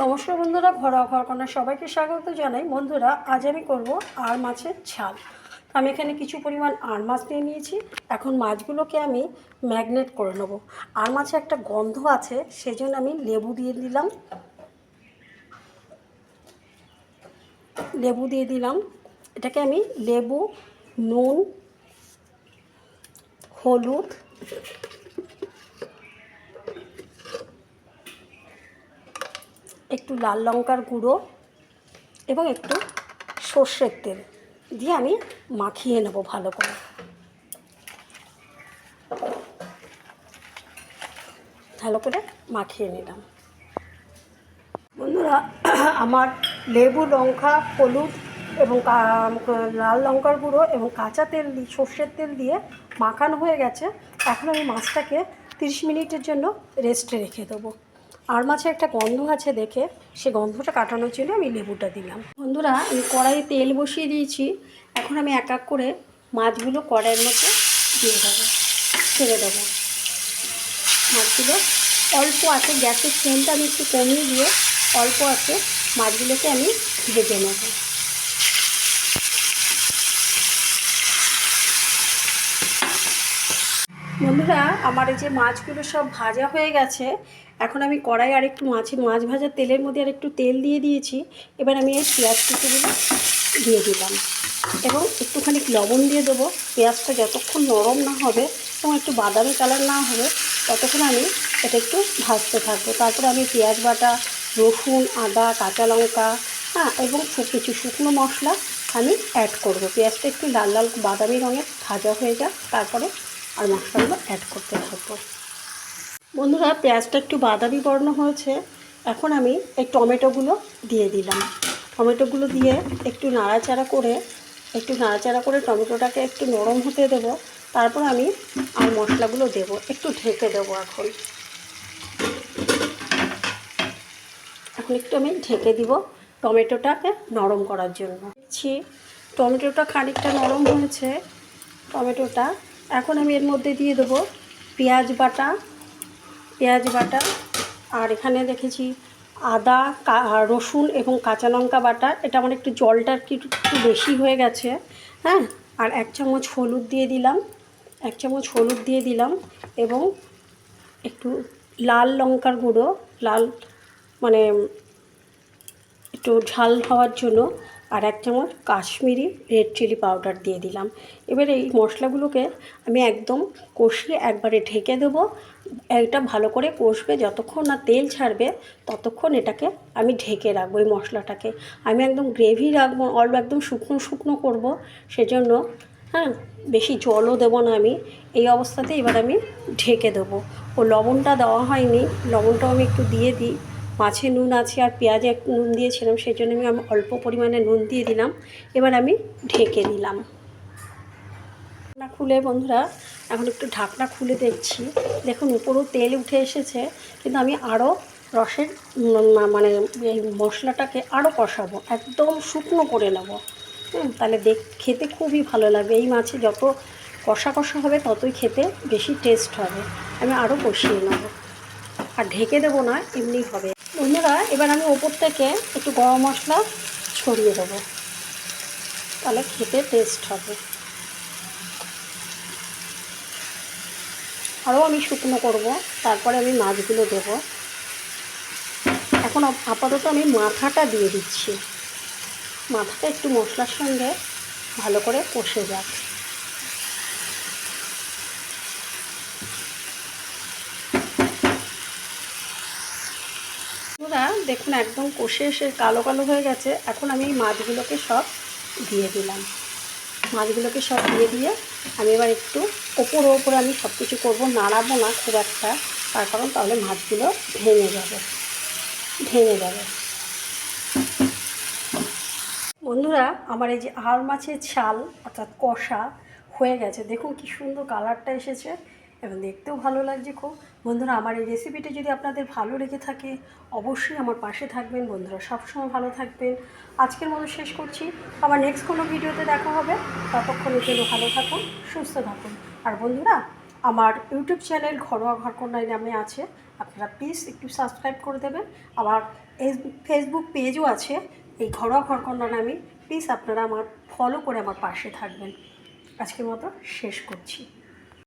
নমস্কার বন্ধুরা, ঘরোয়া ঘরকন্যা সবাইকে স্বাগত জানাই। বন্ধুরা, আজ আমি করব আর মাছের ঝাল। আমি এখানে কিছু পরিমাণ আর মাছ নিয়ে নিয়েছি। এখন মাছগুলোকে আমি ম্যাগনেট করে নেব। আর মাছে একটা গন্ধ আছে, সেজন্য আমি লেবু দিয়ে দিলাম। লেবু দিয়ে দিলাম। এটাকে আমি লেবু, নুন, হলুদ একটু লাল লঙ্কার গুঁড়ো এবং একটু সর্ষের তেল দিয়ে আমি মাখিয়ে নেব ভালো করে। ভালো করে মাখিয়ে নিলাম। বন্ধুরা, আমার লেবু, লঙ্কা, হলুদ এবং লাল লঙ্কার গুঁড়ো এবং কাঁচা তেল সর্ষের তেল দিয়ে মাখানো হয়ে গেছে। এখন আমি মাছটাকে তিরিশ মিনিটের জন্য রেস্টে রেখে দেবো। আর মাছে একটা গন্ধ আছে দেখে, সে গন্ধটা কাটানোর জন্য আমি লেবুটা দিলাম। বন্ধুরা, আমি কড়াইয়ে তেল বসিয়ে দিয়েছি। এখন আমি এক এক করে মাছগুলো কড়াইয়ের মধ্যে দিয়ে দেবো, ছেড়ে দেবো। মাছগুলো অল্প আছে, গ্যাসের ফ্লেমটা আমি একটু কমিয়ে দিয়ে অল্প আছে, মাছগুলোকে আমি ভেজে নেব। বন্ধুরা, আমার এই যে মাছগুলো সব ভাজা হয়ে গেছে, এখন আমি কড়াই আর একটু মাছের মাছ ভাজার তেলের মধ্যে আর একটু তেল দিয়ে দিয়েছি। এবার আমি এই পেঁয়াজ কুচুগুলো দিয়ে দিলাম। এবং একটুখানি লবণ দিয়ে দেবো। পেঁয়াজটা যতক্ষণ নরম না হবে এবং একটু বাদামি কালার না হবে, ততক্ষণ আমি এটা একটু ভাজতে থাকব। তারপরে আমি পেঁয়াজ বাটা, রসুন, আদা, কাঁচা লঙ্কা হ্যাঁ এবং কিছু শুকনো মশলা আমি অ্যাড করব। পেঁয়াজটা একটু লাল লাল বাদামি রঙের ভাজা হয়ে যাক, তারপরে আর মশলাগুলো অ্যাড করতে থাকব বন্ধুরা, পেঁয়াজটা একটু বাদামি বর্ণ হয়েছে। এখন আমি এই টমেটোগুলো দিয়ে দিলাম। টমেটোগুলো দিয়ে একটু নাড়াচাড়া করে, একটু নাড়াচাড়া করে টমেটোটাকে একটু নরম হতে দেব। তারপর আমি আর মশলাগুলো দেব। একটু ঢেকে দেবো এখন। এখন একটু আমি ঢেকে দিব টমেটোটাকে নরম করার জন্য। দেখছি টমেটোটা খানিকটা নরম হয়েছে। টমেটোটা এখন আমি এর মধ্যে দিয়ে দেবো পেঁয়াজ বাটা পেঁয়াজ বাটা, আর এখানে দেখেছি আদা রসুন এবং কাঁচা লঙ্কা বাটা। এটা আমার একটু জলটা একটু বেশি হয়ে গেছে হ্যাঁ? আর এক চামচ হলুদ দিয়ে দিলাম, এক চামচ হলুদ দিয়ে দিলাম এবং একটু লাল লঙ্কার গুঁড়ো, লাল মানে একটু ঝাল হওয়ার জন্য আর এক চামচ কাশ্মীরি রেড চিলি পাউডার দিয়ে দিলাম। এবার এই মশলাগুলোকে আমি একদম কষিয়ে একবারে ঢেকে দেবো। এটা ভালো করে কষবে, যতক্ষণ না তেল ছাড়বে, ততক্ষণ এটাকে আমি ঢেকে রাখব এই মশলাটাকে। আমি একদম গ্রেভি রাখব, অল্প একদম শুকনো শুকনো করব, সেজন্য হ্যাঁ বেশি জলও দেবো না আমি। এই অবস্থাতে এবার আমি ঢেকে দেবো। ও লবণটা দেওয়া হয়নি, লবণটাও আমি একটু দিয়ে দিই। মাছে নুন আছে আর পেঁয়াজে নুন দিয়েছিলাম, সেই জন্য আমি অল্প পরিমাণে নুন দিয়ে দিলাম। এবার আমি ঢেকে দিলাম ঢাকনা খুলে বন্ধুরা, এখন একটু ঢাকনা খুলে দেখছি। দেখুন উপরেও তেল উঠে এসেছে, কিন্তু আমি আরও রসের মানে এই মশলাটাকে আরও কষাবো, একদম শুকনো করে নেব। তাহলে দেখ, খেতে খুবই ভালো লাগবে। এই মাছে যত কষা কষা হবে, ততই খেতে বেশি টেস্ট হবে। আমি আরও কষিয়ে নেব। আর ঢেকে দেবো না এমনি হবে। বন্ধুরা এবার আমি ওপর থেকে একটু গরম মশলা ছড়িয়ে দেবো। তাহলে খেতে টেস্ট হবে। আরও আমি শুকনো করব, তারপরে আমি মাছগুলো দেব। এখন আপাতত আমি মাথাটা দিয়ে দিচ্ছি। মাথাটা একটু মশলার সঙ্গে ভালো করে কষে যাক। বন্ধুরা দেখুন একদম কষে এসে কালো কালো হয়ে গেছে। এখন আমি এই মাছগুলোকে সব দিয়ে দিলাম। মাছগুলোকে সব দিয়ে দিয়ে আমি এবার একটু ওপর ওপরে আমি সব কিছু করব, নাড়াবো না খুব একটা। তার কারণ তাহলে মাছগুলো ভেঙে যাবে। ভেঙে যাবে। বন্ধুরা, আমার এই যে আর মাছের ছাল, অর্থাৎ কষা, হয়ে গেছে। দেখুন কি সুন্দর কালারটা এসেছে। এবং দেখতেও ভালো লাগছে খুব। বন্ধুরা, আমার এই রেসিপিটা যদি আপনাদের ভালো লেগে থাকে, অবশ্যই আমার পাশে থাকবেন। বন্ধুরা, সবসময় ভালো থাকবেন। আজকের মতো শেষ করছি। আবার নেক্সট কোনো ভিডিওতে দেখা হবে। ততক্ষণের জন্য ভালো থাকুন, সুস্থ থাকুন। আর বন্ধুরা, আমার ইউটিউব চ্যানেল ঘরোয়া ঘরকন্যায় নামে আছে। আপনারা প্লিজ একটু সাবস্ক্রাইব করে দেবেন। আমার ফেসবুক পেজও আছে। এই ঘরোয়া ঘরকন্যা নামে। প্লিজ আপনারা আমার ফলো করে আমার পাশে থাকবেন। আজকের মতো শেষ করছি।